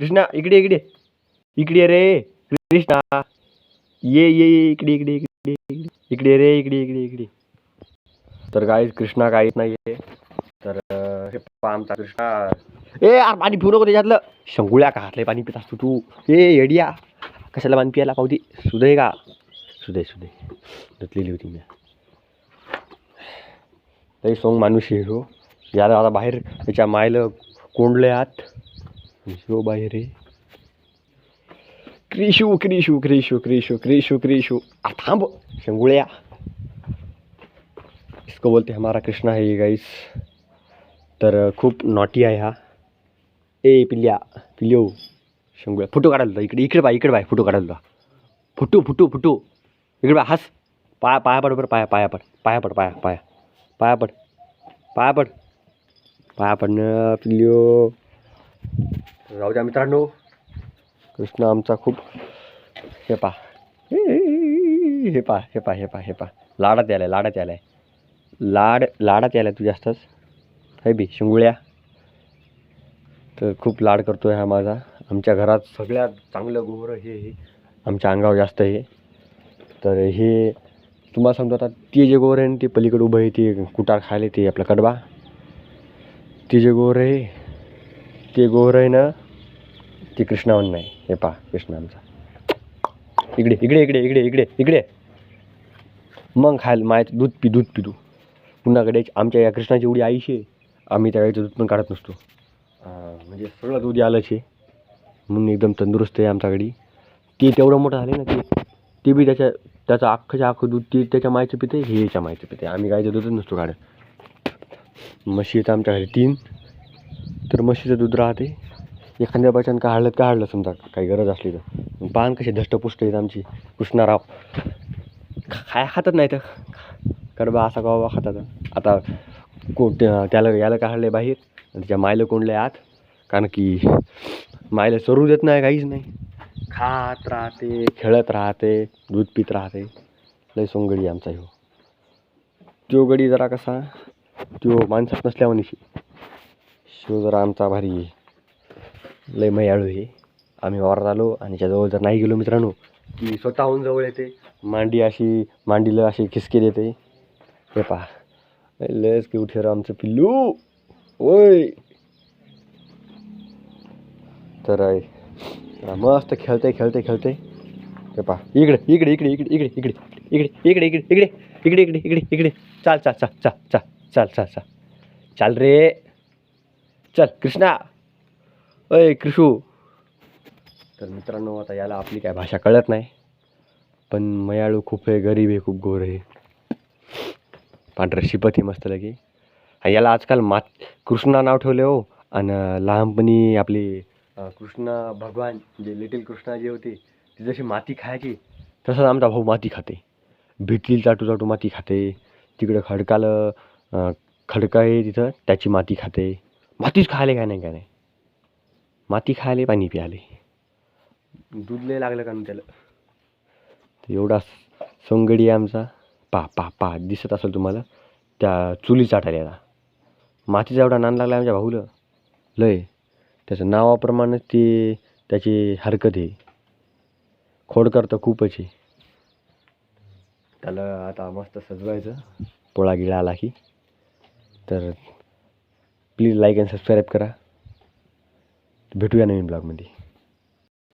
कृष्णा इकडे इकडे. इकडे रे कृष्णा. ये ये ये इकडे इकडे इकडे इकडे. इकडे रे इकडे इकडे इकडे. तर काय कृष्णा काहीच नाही तर हे आमचा कृष्णा. ए यार पाणी पिऊ नको त्याच्यातलं. शंगुळ्या का हातले पाणी पित असतो तू? ए येडिया. कशाला पाणी पियाला पावती? सुदय का? सुदय सुदय धुतलेली होती मी. तरी सोंग माणूस आहे हो याला आता बाहेर त्याच्या मायला कोंडले आत. शिव बाहेर आहे क्रिशू क्रिशू क्रिशू क्रिशू क्रिशू क्रिशू थांब शंगुळ्या इसको बोलते हमारा कृष्णा है ये गाइस तर खूप नॉटी आहे हा ए, पिल्ल्या पिल्यो शंगुळ्या फ़ोटो काढायला होता इकडे इकडे बाय इकडे बाय फ़ोटो काढायला फुटू फुटू फुटू. इकडे बा हस. पाया पाया पड बरं, पाया पाया पड. पाया पड, पाया पाया. पाया पड. पाया पड. पाया पडणं पिल्यो राहू द्या मित्रांनो. कृष्ण आमचा खूप हे पा. हे पा हे पा हे पा हे पा. लाडात यालाय लाडात यालाय लाड लाडात यालाय तू जास्तच. हे बी शिंगुळ्या. तर खूप लाड करतोय हा माझा. आमच्या घरात सगळ्यात चांगलं गोबर हे हे. आमच्या अंगावर जास्त हे. तर हे तुम्हाला सांगतो आता ते जे गोर आहे ना ते पलीकडे उभं आहे ते कुटार खायला ते आपला कडबा. ते जे गोर आहे ते गोर आहे ना ते कृष्णावन नाही. हे पा कृष्ण आमचा. इकडे इकडे इकडे इकडे इकडे इकडे. मग खायला माय दूध पी दूध पी तू. पुन्हाकडे आमच्या या कृष्णाची एवढी आईशी आहे. आम्ही त्या गाईचं दूध पण काढत नसतो. म्हणजे सगळं दूध आलंच आहे म्हणून एकदम तंदुरुस्त आहे आमच्याकडे. ते तेवढं मोठं झाले ना ते. ते बी त्याच्या त्याचं अख्खंच्या अख्खं दूध ते त्याच्या मायचं पिते हे याच्या मायचं पिते आम्ही गाईचं दूधच नसतो काढत. म्हशी येतं आमच्या घरी तीन. तर म्हशीचं दूध राहते. एखाद्या बच्चान काढलं काढलं समजा काही गरज असली तर. पान कसे धष्टपुष्ट आहेत आमची कृष्णाराव काय खातात नाही तर. कडबा असा गावा खातात. आता कोण त्याला याला काढले बाहेर? आणि त्याच्या मायला कोंडले आत. कारण की मायला सरू देत नाही काहीच नाही. खात राहते खेळत राहते दूध पित राहते. लय सोंगडी आमचा ह्यो. त्यो गडी जरा कसा त्यो माणसात नसल्यावानीशी शिव जरा आमचा भारी आहे. लय मयाळू आहे आम्ही वावरात आलो आणि त्याजवळ जर नाही गेलो मित्रांनो की स्वतःहून जवळ येते मांडी अशी मांडीला अशी खिसके देते हे पहा लयच की उठे आमचं पिल्लू ओय तर मस्त खेळते खेळते खेळते हे पहा इकडे इकडे इकडे इकडे इकडे इकडे इकडे इकडे इकडे इकडे इकडे इकडे इकडे इकडे चाल चाल चाल चाल चाल चाल चाल चाल चाल रे चल कृष्णा. अय कृषू. तर मित्रांनो आता याला आपली काय भाषा कळत नाही. पण मयाळू खूप आहे गरीब आहे खूप गोर आहे. पांढरं शिपत मस्त लगे. आणि याला आजकाल मात कृष्णा नाव ठेवले हो. आणि लहानपणी आपली कृष्णा भगवान जे लिटिल कृष्णा जे होते ती जशी माती खायची तसंच आमचा भाऊ माती खाते. भिटली चाटू चाटू माती खाते. तिकडं खडकालं खडकं खडका आहे तिथं त्याची माती खाते. मातीच खायले काय नाही काय नाही? माती खायले पाणी प्यायले. दूध लय लागलं का नाही त्याला? एवढा सोंगडी आहे आमचा. पा पा पा दिसत असेल तुम्हाला. त्या चुली चाटायला याला. मातीचा एवढा नान लागला आमच्या भाऊला. लय. त्याचं नावाप्रमाणेच ते त्याची हरकत आहे. खोडकर तर खूपच आहे. त्याला आता मस्त सजवायचं. पोळा गिळा आला की. तर प्लीज लाईक अँड सबस्क्राईब करा. भेटूया नवीन ब्लॉगमध्ये.